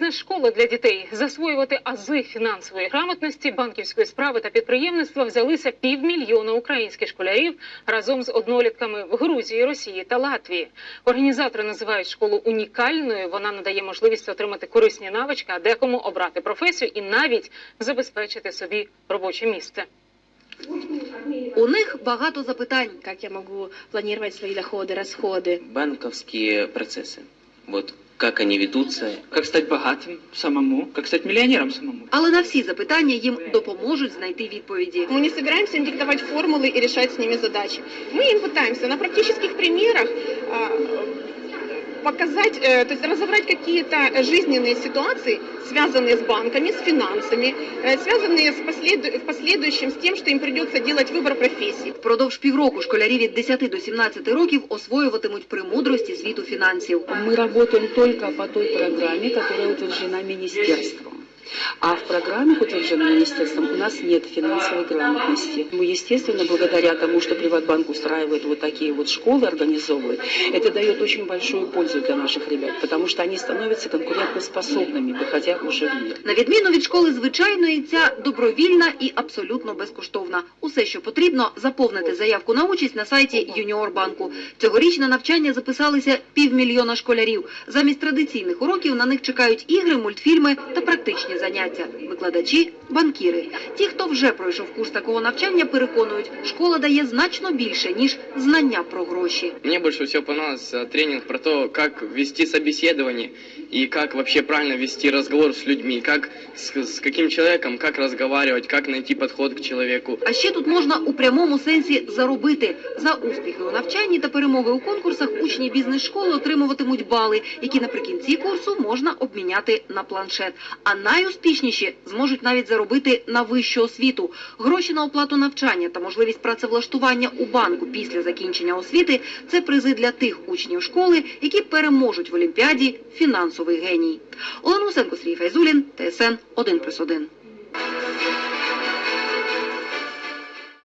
Бізнес-школа для дітей засвоювати ази фінансової грамотності, банківської справи та підприємництва взялися півмільйона українських школярів разом з однолітками в Грузії, Росії та Латвії. Організатори називають школу унікальною. Вона надає можливість отримати корисні навички, а декому обрати професію і навіть забезпечити собі робоче місце. У них багато запитань, як я можу планувати свої доходи, розходи. банковские процессы. Вот как они ведутся, Как стать богатым самому, как стать миллионером самому. Але на всі запитання їм допоможуть знайти відповіді. Мы не собираемся им диктовать формулы и решать с ними задачи. Мы им пытаемся на практических примерах а, показать, э, то есть разобрать какие-то жизненные ситуации, связанные с банками, с финансами, э, связанные с последу- в последующем с тем, что им придется делать выбор профессии. Впродовж півроку школярі від 10 до 17 років освоюватимуть премудрості світу фінансів. Мы работаем только по той программе, которая утверждена министерством. А в программах, утвержденных министерством, у нас нет финансовой грамотности. Мы, естественно, благодаря тому, что Приватбанк устраивает вот такие вот школы, организовывает, это дает очень большую пользу для наших ребят, потому что они становятся конкурентоспособными, выходя уже в мир. На відміну від школи звичайної, ця добровільна і абсолютно безкоштовна. Усе, що потрібно, заповнити заявку на участь на сайті Юніор банку. Цьогоріч на навчання записалися півмільйона школярів. Замість традиційних уроків на них чекають ігри, мультфільми та практичні заняття. Викладачі банкіри. Ті, хто вже пройшов курс такого навчання, переконують, школа дає значно більше ніж знання про гроші. Мне больше всего понравился тренинг про то, как вести собеседование и как вообще правильно вести разговор с людьми, как с, с каким человеком, как разговаривать, как найти подход к человеку. А ще тут можна у прямому сенсі заробити. За успіхи у навчанні та перемоги у конкурсах учні бізнес-школи отримуватимуть бали, які наприкінці курсу можна обміняти на планшет. А найуспішніші зможуть навіть заробити на вищу освіту. Гроші на оплату навчання та можливість працевлаштування у банку після закінчення освіти – це призи для тих учнів школи, які переможуть в Олімпіаді фінансовий геній. Олена Усенко, Сергій Файзулін, ТСН 1+,1.